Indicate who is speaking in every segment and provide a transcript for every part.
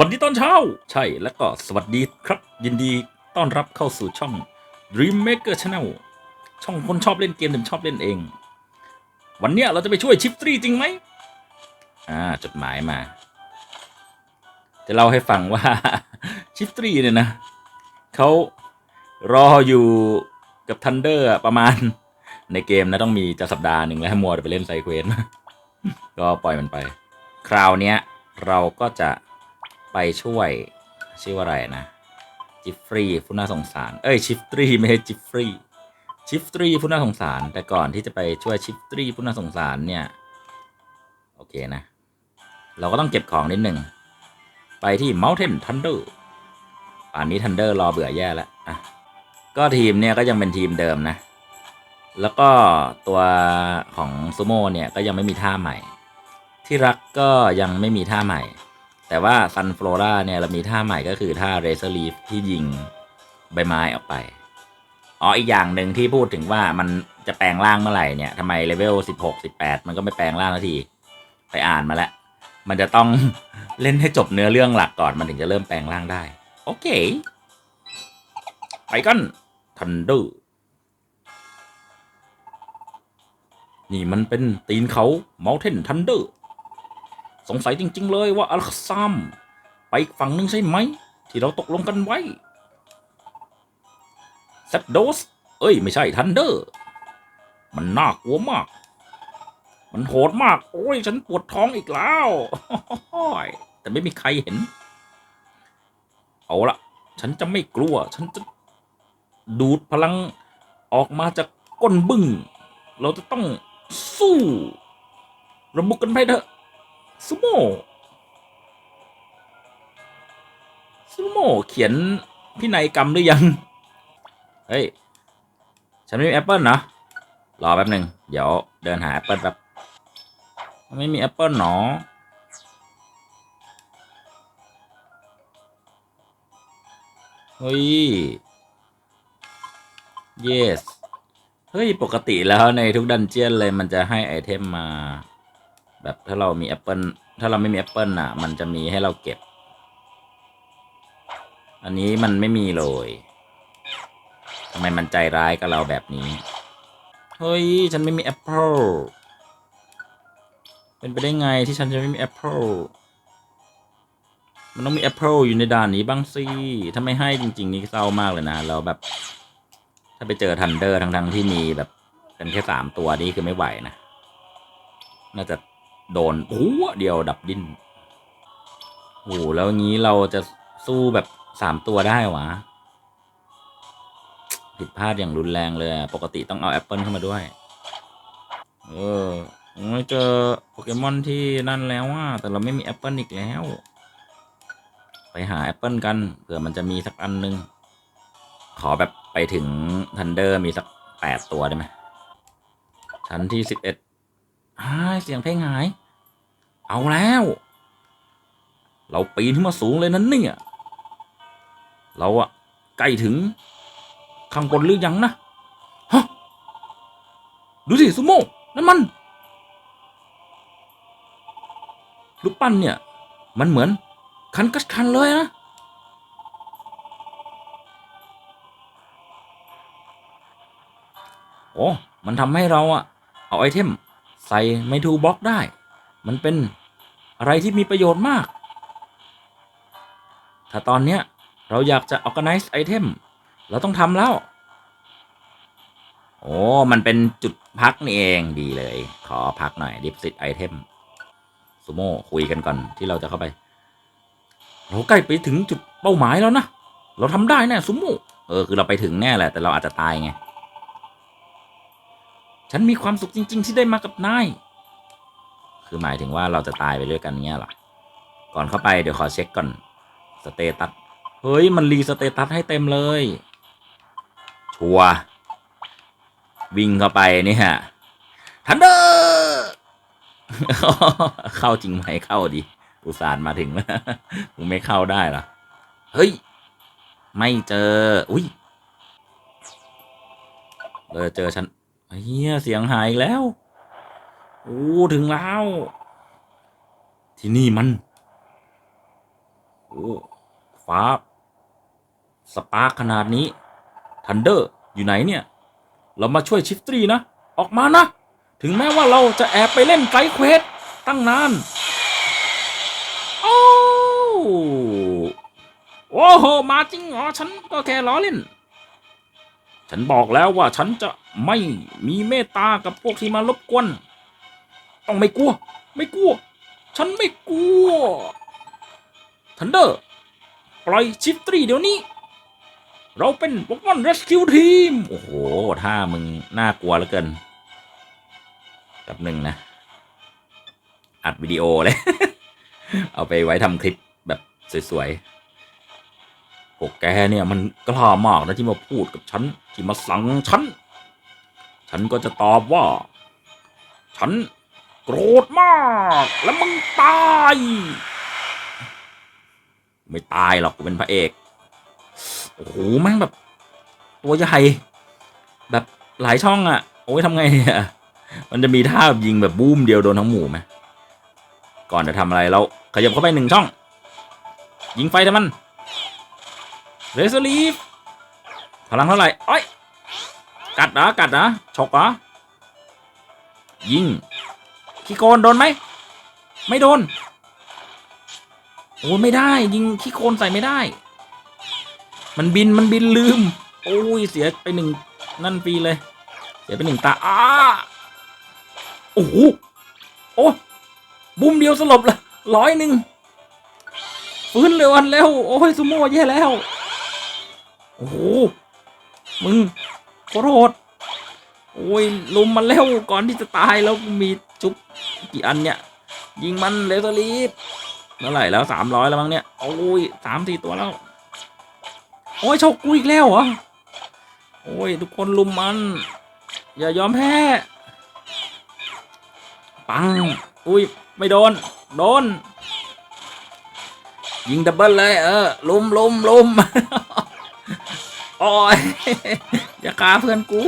Speaker 1: วัสดีตอนเช้า ใช่แล้วก็สวัสดีครับ ยินดีต้อนรับเข้าสู่ช่อง Dream Maker Channel ช่องคนชอบเล่นเกมแต่ชอบเล่นเอง วันเนี้ยเราจะไปช่วยชิปตรีจริงไหมอ่าจดหมายมา จะเล่าให้ฟังว่า ชิปตรีเนี่ยนะเขารออยู่กับทันเดอร์ประมาณในเกมนะต้องมีจะสัปดาห์หนึ่งแล้วให้มัวไปเล่นไซเควสก็ปล่อยมันไป คราวเนี้ยเราก็จะ ไปช่วย ชื่อว่าอะไรนะ จิฟฟรีผู้น่าสงสาร เอ้ยชิฟตรีไม่ใช่จิฟฟรีชิฟตรีผู้น่าสงสาร แต่ก่อนที่จะไปช่วยชิฟตรีผู้น่าสงสารเนี่ย โอเคนะ เราก็ต้องเก็บของนิดหนึ่ง ไปที่ Mountain Thunder ป่านนี้ Thunder รอเบื่อแย่แล้วอะก็ทีมเนี่ยก็ยังเป็นทีมเดิมนะ แล้วก็ตัวของซูโม่เนี่ยก็ยังไม่มีท่าใหม่ ที่รักก็ยังไม่มีท่าใหม่ แต่ว่าซันฟลอราเนี่ยเรามีท่าใหม่ก็คือท่าเรเซอร์ลีฟที่ยิงใบไม้ออกไป อ๋ออีกอย่างหนึ่งที่พูดถึงว่ามันจะแปลงร่างเมื่อไหร่เนี่ยทำไมเลเวลสิบหกสิบแปดมันก็ไม่แปลงร่างนาที ไปอ่านมาแล้ว มันจะต้องเล่นให้จบเนื้อเรื่องหลักก่อนมันถึงจะเริ่มแปลงร่างได้ โอเค ไปกันทันเดอร์นี่มันเป็นตีนเขา Mountain Thunder สงสัยจริง ๆ เลยว่าอัลคซามไปอีกฝั่งหนึ่งใช่ไหม ที่เราตกลงกันไว้เซตโดส เอ้ย ไม่ใช่ทันเดอร์ มันน่ากลัวมาก มันโหดมาก โอ้ย ฉันปวดท้องอีกแล้ว แต่ไม่มีใครเห็น เอาละ ฉันจะไม่กลัว ฉันจะดูดพลังออกมาจากก้นบึ้ง เราจะต้องสู้ ระบุกกันไปเถอะ ซูโม่ซูโม่เขียนพินัยกรรมหรือยัง เฮ้ย ฉันไม่มีแอปเปิลนะรอแป๊บหนึ่งเดี๋ยวเดินหาแอปเปิลแป๊บไม่มีแอปเปิลหนอเฮ้ย yes เฮ้ย ปกติแล้วในทุกดันเจียนเลยมันจะให้ไอเทมมา แบบถ้าเรามีแอปเปิลถ้าเราไม่มีแอปเปิลอะ มันจะมีให้เราเก็บ อันนี้มันไม่มีเลยทำไมมันใจร้ายกับเราแบบนี้ เฮ้ย ฉันไม่มีแอปเปิลเป็นไปได้ไงที่ฉันจะไม่มีแอปเปิลมันต้องมีแอปเปิลอยู่ในด่านนี้บ้างสิ ถ้าไม่ให้จริง ๆ นี่เศร้ามากเลยนะ เราแบบ ถ้าไปเจอทันเดอร์ทั้งๆที่มีแบบเป็นแค่สามตัวนี่คือไม่ไหวนะ น่าจะ โดนหัวเดียวดับดิ้นโอ้โหแล้วงี้เราจะสู้แบบสามตัวได้หวะผิดพลาดอย่างรุนแรงเลยปกติต้องเอาแอปเปิลเข้ามาด้วย เออไม่เจอโปเกมอนที่นั่นแล้วอะแต่เราไม่มีแอปเปิลอีกแล้ว ไปหาแอปเปิลกันเผื่อมันจะมีสักอันนึง ขอแบบไปถึงทันเดอร์มีสักแปดตัวได้ไหมชั้นที่สิบเอ็ด อ้าเสียงเพลงหาย เอาแล้ว เราปีนขึ้นมาสูงเลยนั้นเนี่ยเราอะใกล้ถึงข้างบนหรือยังนะฮะดูสิซูโม่นั่นมันลูกปั้นเนี่ย มันเหมือนคันกัดคันเลยนะโอ้มันทำให้เราอะเอาไอเทม ใส่ไมทูบล็อกได้ มันเป็นอะไรที่มีประโยชน์มาก ถ้าตอนเนี้ยเราอยากจะ organize ไอเทมเราต้องทำแล้ว โอ้ มันเป็นจุดพักนี่เองดีเลย ขอพักหน่อยดิฟซิตไอเทมซูโม่คุยกันก่อนที่เราจะเข้าไป เราใกล้ไปถึงจุดเป้าหมายแล้วนะ เราทำได้แน่ซูโม่เออ คือเราไปถึงแน่แหละ แต่เราอาจจะตายไง ฉันมีความสุขจริง ๆ ที่ได้มากับนาย คือหมายถึงว่าเราจะตายไปด้วยกันเงี้ยหรอ ก่อนเข้าไปเดี๋ยวขอเช็คก่อน สเตตัส เฮ้ย มันรีสเตตัสให้เต็มเลย ชัวร์วิ่งเข้าไปเนี่ยทันเดอร์เข้าจริงไหมเข้าดิ อุตส่าห์มาถึงแล้วมึงไม่เข้าได้หรอ เฮ้ย ไม่เจอ อุ้ยเราจะเจอฉัน เฮียเสียงหายอีกแล้ว โอ้ ถึงแล้ว ที่นี่มัน โอ้ฟ้า สปาร์ขนาดนี้ทันเดอร์อยู่ไหนเนี่ย เรามาช่วยชิฟตรีนะ ออกมานะ ถึงแม้ว่าเราจะแอบไปเล่นไกด์เควสตั้งนานโอ้โอ้โหมาจริงเหรอ ฉันก็แค่ล้อเล่น ฉันบอกแล้วว่าฉันจะไม่มีเมตตากับพวกที่มารบกวน ต้องไม่กลัว ไม่กลัว ฉันไม่กลัว ทันเดอร์ ปล่อยชิฟตรีเดี๋ยวนี้ เราเป็นโปเกมอนเรสคิวทีม โอ้โห ถ้ามึงน่ากลัวเหลือเกินแบบหนึ่งนะ อัดวิดีโอเลย เอาไปไว้ทำคลิปแบบสวยๆ พวกแกเนี่ยมันกล้ามากนะที่มาพูดกับฉัน ที่มาสั่งฉัน ฉันก็จะตอบว่า ฉันโกรธมาก แล้วมึงตาย ไม่ตายหรอกกูเป็นพระเอก โอ้โหแม่งแบบ ตัวใหญ่แบบหลายช่องอะ่ะ โอ้ยทำไงเนี่ย มันจะมีท่ายิงแบบบูมเดียวโดนทั้งหมู่ไหมก่อนจะทำอะไรเราขยับเข้าไปหนึ่งช่อง ยิงไฟแต่มัน เรสลีฟพลังเท่าไหร่อ้อยกัดนะกัดนะฉกเหรอยิงขี้โกนโดนไหม ไม่โดน โอ้ไม่ได้ ยิงขี้โคลนใส่ไม่ได้ มันบินมันบินลืม โอ้ยเสียไปหนึ่งนั่นฟรีเลย เสียไปหนึ่งตาอ้าโอ้โหโอ้บุ้มเดียวสลบเลยร้อยหนึ่งฟื้นเร็วอันแล้ว โอ้ยซูโม่แย่แล้ว โอ้โห มึงขอโทษโอ้ยลุมมันแล้วก่อนที่จะตายแล้วมีจุบกี่อันเนี่ย ยิงมันเลเซอรีฟเท่าไหร่แล้วสามร้อยแล้วมั้งเนี่ยโอ้ยสามสี่ตัวแล้ว โอ้ยโชคกูอีกแล้วเหรอโอ้ยทุกคนลุมมัน อย่ายอมแพ้ ปัง อุ้ย ไม่โดน โดน ยิงดับเบิลเลย เออลุมลุมลุม โอ้ยอย่าฆ่าเพื่อนกู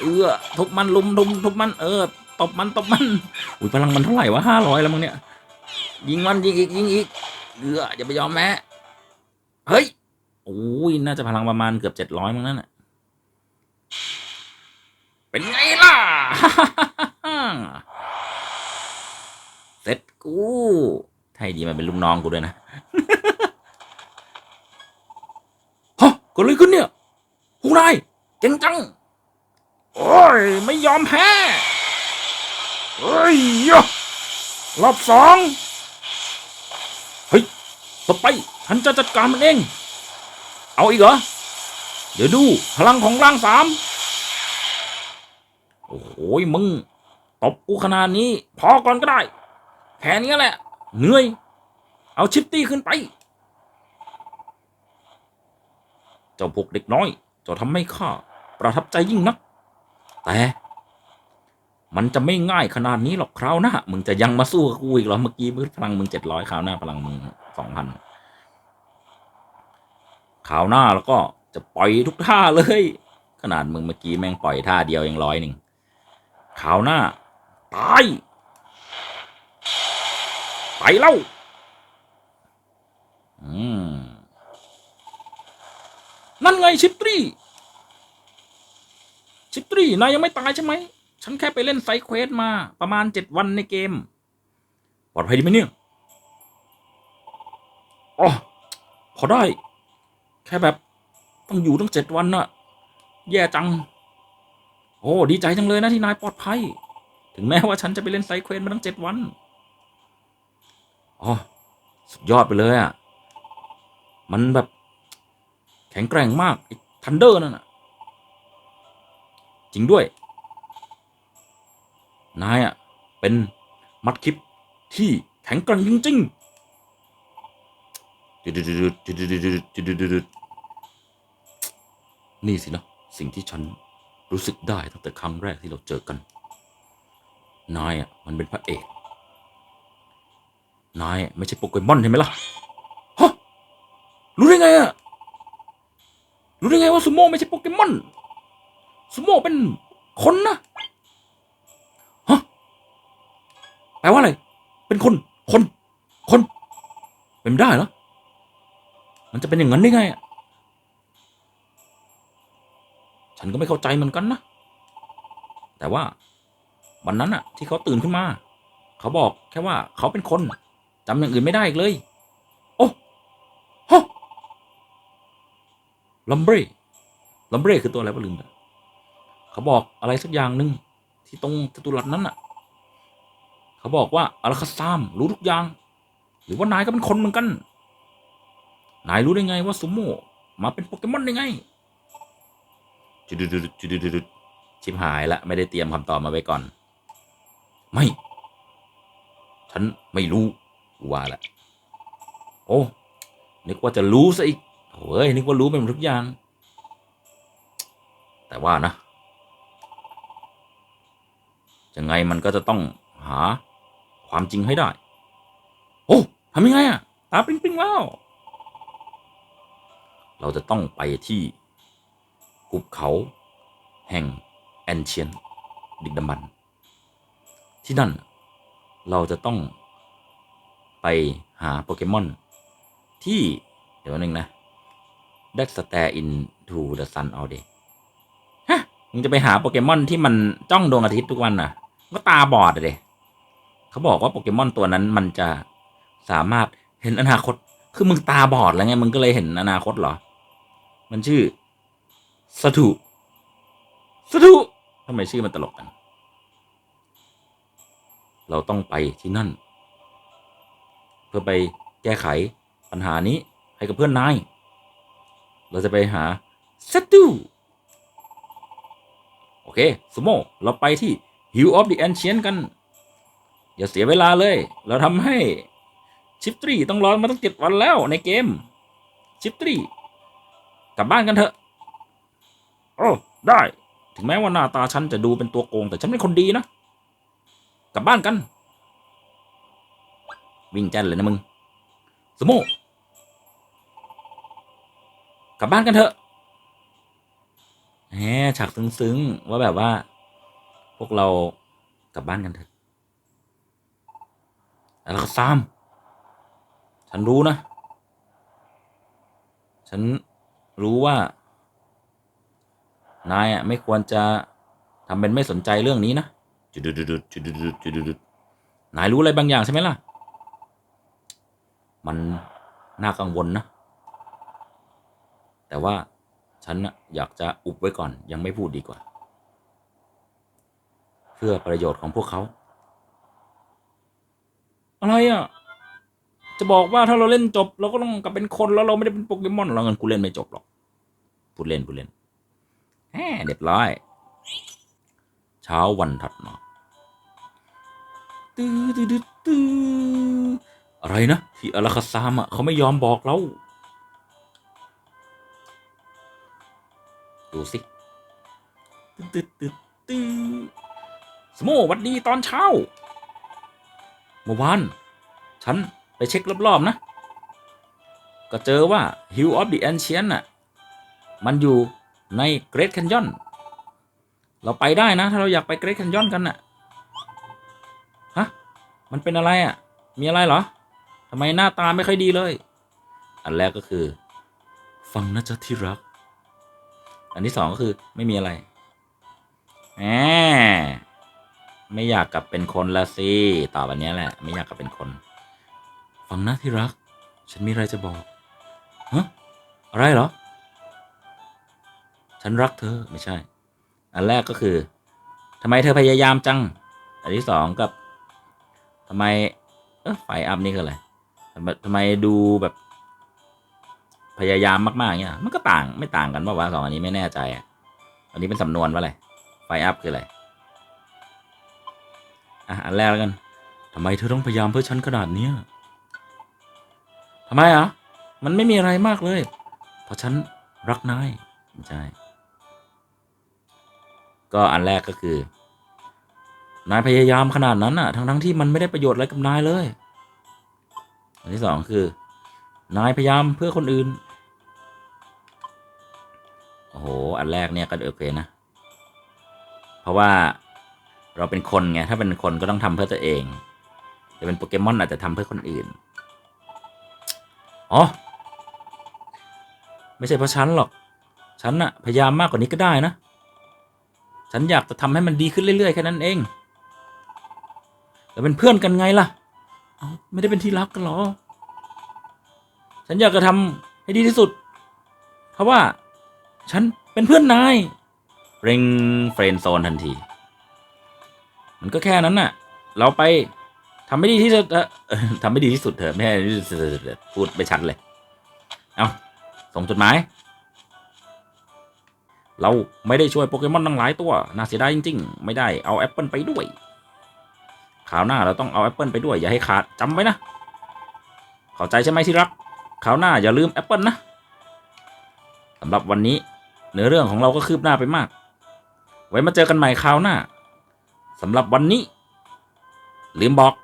Speaker 1: เออทุบมันลุมลุมทุบมันเออตบมันตบมันอุ้ยพลังมันเท่าไหร่วะห้าร้อยแล้วมั้งเนี่ย ยิงมันยิงอีกยิงอีกเอออย่าไปยอมแม้เฮ้ยโอ้ยน่าจะพลังประมาณเกือบเจ็ดร้อยมั้งนั่นน่ะเป็นไงล่ะเสร็จกูไทยดีมันเป็นลูกน้องกูด้วยนะฮะก็เลยขึ้นเนี่ย พวกนายเก่งจัง โอ้ย ไม่ยอมแพ้เฮ้ยยะรอบสองเฮ้ยต่อไปฉันจะจัดการมันเอง เอาอีกเหรอ เดี๋ยวดูพลังของร่างสามโอ้โหมึง ตบกูขนาดนี้ พอก่อนก็ได้ แค่นี้แหละ เหนื่อย เอาชิปตี้ขึ้นไป เจ้าพวกเด็กน้อยเจ้าทำให้ข้าประทับใจยิ่งนัก แต่มันจะไม่ง่ายขนาดนี้หรอกคราวหน้ามึงจะยังมาสู้กับกูอีกเหรอเมื่อกี้มือพลังมึงเจ็ดร้อยคราวหน้าพลังมึงสองพันคราวหน้าแล้วก็จะปล่อยทุกท่าเลย ขนาดมึงเมื่อกี้แม่งปล่อยท่าเดียวยังร้อยหนึ่งคราวหน้าตายไปเล่าอืมนั่นไงชิปตรี ชิปตรีนายยังไม่ตายใช่ไหม ฉันแค่ไปเล่นไซเควสมา ประมาณเจ็ดวันในเกม ปลอดภัยดีไหมเนี่ยอ๋อพอได้ แค่แบบ ต้องอยู่ตั้งเจ็ดวันน่ะ แย่จัง โอ้ดีใจจังเลยนะที่นายปลอดภัย ถึงแม้ว่าฉันจะไปเล่นไซเควสมาตั้งเจ็ดวันอ๋อสุดยอดไปเลยอะ มันแบบแข็งแกร่งมากไอ้ทันเดอร์นั่นน่ะ จริงด้วย นายอะ เป็นมัดคลิปที่แข็งแกร่งจริงๆนี่สินะ สิ่งที่ฉันรู้สึกได้ตั้งแต่ครั้งแรกที่เราเจอกัน นายอะ มันเป็นพระเอก นายไม่ใช่โปเกมอนใช่ไหมล่ะ ฮะ รู้ได้ไงอะ รู้ได้ไงว่าซูโม่ไม่ใช่โปเกมอน ซูโม่เป็นคนนะฮะแปลว่าอะไร เป็นคน คน คน เป็นไได้เหรอ มันจะเป็นอย่างนั้นได้ไงอะฉันก็ไม่เข้าใจเหมือนกันนะ แต่ว่าวันนั้นอะที่เขาตื่นขึ้นมา เขาบอกแค่ว่าเขาเป็นคนจำอย่างอื่นไม่ได้อีกเลย โอ้ฮะลัมเบรลัมเบรคือตัวอะไรวะลืมไป เขาบอกอะไรสักอย่างหนึ่งที่ตรงจตุรัสนั้นอะเขาบอกว่าอาราคาซาม รู้ทุกอย่าง หรือว่านายก็เป็นคนเหมือนกัน นายรู้ได้ไงว่าซูโม่มาเป็นโปเกมอนได้ไงจุดดดจุดดดชิบหายละไม่ได้เตรียมคำตอบมาไว้ก่อน ไม่ ฉันไม่รู้ว่าละโอ้นึกว่าจะรู้ซะอีกโอ้ยนึกว่ารู้เป็นทุกอย่าง แต่ว่านะ ยังไงมันก็จะต้องหาความจริงให้ได้ โอ้ทำยังไงอะตาปิ๊งปิ๊งแล้วเราจะต้องไปที่หุบเขาแห่งแอนเชียนดิกดำบันที่นั่นเราจะต้องไปหาโปเกมอน ที่เดี๋ยวหนึ่งนะ That stare into the sun all day ฮะ มึงจะไปหาโปเกมอนที่มันจ้องดวงอาทิตย์ทุกวันน่ะ ก็ตาบอดเลยเขาบอกว่าโปเกมอนตัวนั้นมันจะสามารถเห็นอนาคต คือมึงตาบอดแล้วไง มึงก็เลยเห็นอนาคตเหรอ มันชื่อสถุสถุทำไมชื่อมันตลกกัน เราต้องไปที่นั่น เพื่อไปแก้ไขปัญหานี้ให้กับเพื่อนนาย เราจะไปหาสตูโอเคสโมเราไปที่ Hill of the Ancient กัน อย่าเสียเวลาเลย เราทำให้ชิปตรีต้องรอมาตั้งเจ็ดวันแล้วในเกม ชิปตรีกลับบ้านกันเถอะ โอ้ได้ ถึงแม้ว่าหน้าตาฉันจะดูเป็นตัวโกง แต่ฉันเป็นคนดีนะ กลับบ้านกัน วิ่งแจ้นเลยนะมึงสโมกลับบ้านกันเถอะแหมฉากซึ้งๆ ว่าแบบว่า พวกเรากลับบ้านกันเถอะแล้วก็ซ้ำฉันรู้นะ ฉันรู้ว่า นายอะไม่ควรจะทำเป็นไม่สนใจเรื่องนี้นะจุดจุดจุดจุดจุดจุดจุดนายรู้อะไรบางอย่างใช่ไหมล่ะ มันน่ากังวลนะ แต่ว่าฉันน่ะอยากจะอุบไว้ก่อนยังไม่พูดดีกว่า เพื่อประโยชน์ของพวกเขา อะไรอะ จะบอกว่าถ้าเราเล่นจบ เราก็ต้องกลับเป็นคนแล้วเราไม่ได้เป็นโปเกมอนแล้วงั้นกูเล่นไม่จบหรอกพูดเล่นพูดเล่นแหมเรียบร้อย เช้าวันถัดมาตื้อตื้อตื้อตืออะไรนะที่อาราคาซามอะเขาไม่ยอมบอกเราดูสิตือตื้อตื้อตื้อ สโมวัดดีตอนเช้า เมื่อวาน ฉันไปเช็ครอบๆนะ ก็เจอว่า Hill of the Ancient น่ะ มันอยู่ใน Great Canyon เราไปได้นะ ถ้าเราอยากไป Great Canyon กันน่ะ ฮะ มันเป็นอะไรอะ มีอะไรเหรอทำไมหน้าตาไม่ค่อยดีเลย อันแรกก็คือ ฟังนะจ๊ะที่รัก อันที่สองก็คือไม่มีอะไรแหม ไม่อยากกลับเป็นคนละสิตอบอันนี้แหละ ไม่อยากกลับเป็นคน ฟังนะที่รัก ฉันมีอะไรจะบอกฮะอะไรเหรอ ฉันรักเธอไม่ใช่ อันแรกก็คือทำไมเธอพยายามจัง อันที่สองกับทำไม เออไฟอัพนี่คืออะไรทำไมทำไมดูแบบพยายามมากๆเนี่ยมันก็ต่างไม่ต่างกันว่าวะสองอันนี้ไม่แน่ใจอะ อันนี้เป็นสำนวนว่าอะไร ไฟอัพคืออะไร อะอันแรกแล้วกันทำไมเธอต้องพยายามเพื่อฉันขนาดเนี้ยทำไมอะมันไม่มีอะไรมากเลย เพราะฉันรักนายไม่ใช่ก็อันแรกก็คือ นายพยายามขนาดนั้นอะ ทั้งทั้งที่มันไม่ได้ประโยชน์อะไรกับนายเลย อันที่สองคือ นายพยายามเพื่อคนอื่น โอ้โห อันแรกเนี่ยก็โอเคนะ เพราะว่า เราเป็นคนไงถ้าเป็นคนก็ต้องทำเพื่อตัวเอง แต่เป็นโปเกมอนอาจจะทำเพื่อคนอื่น อ๋อ ไม่ใช่เพราะฉันหรอก ฉันน่ะพยายามมากกว่านี้ก็ได้นะ ฉันอยากจะทำให้มันดีขึ้นเรื่อยๆแค่นั้นเองแต่เป็นเพื่อนกันไงล่ะ ไม่ได้เป็นที่รักกันหรอ ฉันอยากจะทำให้ดีที่สุด เพราะว่า ฉันเป็นเพื่อนนาย เร่งเฟรนด์โซนทันที มันก็แค่นั้นน่ะ เราไปทำไม่ดีที่สุดทำไม่ดีที่สุดเถอะไม่ใช่พูดไปชัดเลย เอาส่งจดหมาย เราไม่ได้ช่วยโปเกมอนตั้งหลายตัว น่าเสียดายจริง ๆ ไม่ได้เอาแอปเปิลไปด้วยคราวหน้าเราต้องเอาแอปเปิลไปด้วย อย่าให้ขาดจำไว้นะ เข้าใจใช่ไหมที่รักคราวหน้าอย่าลืมแอปเปิลนะสำหรับวันนี้เนื้อเรื่องของเราก็คืบหน้าไปมาก ไว้มาเจอกันใหม่คราวหน้า สำหรับวันนี้ ลืมบอก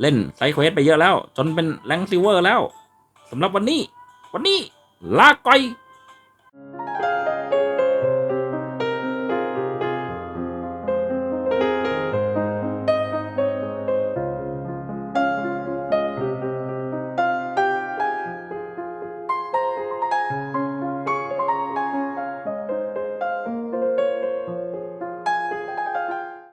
Speaker 1: เล่นไซเควสไปเยอะแล้ว จนเป็นแรงซิเวอร์แล้วสำหรับวันนี้ วันนี้ ลาก่อย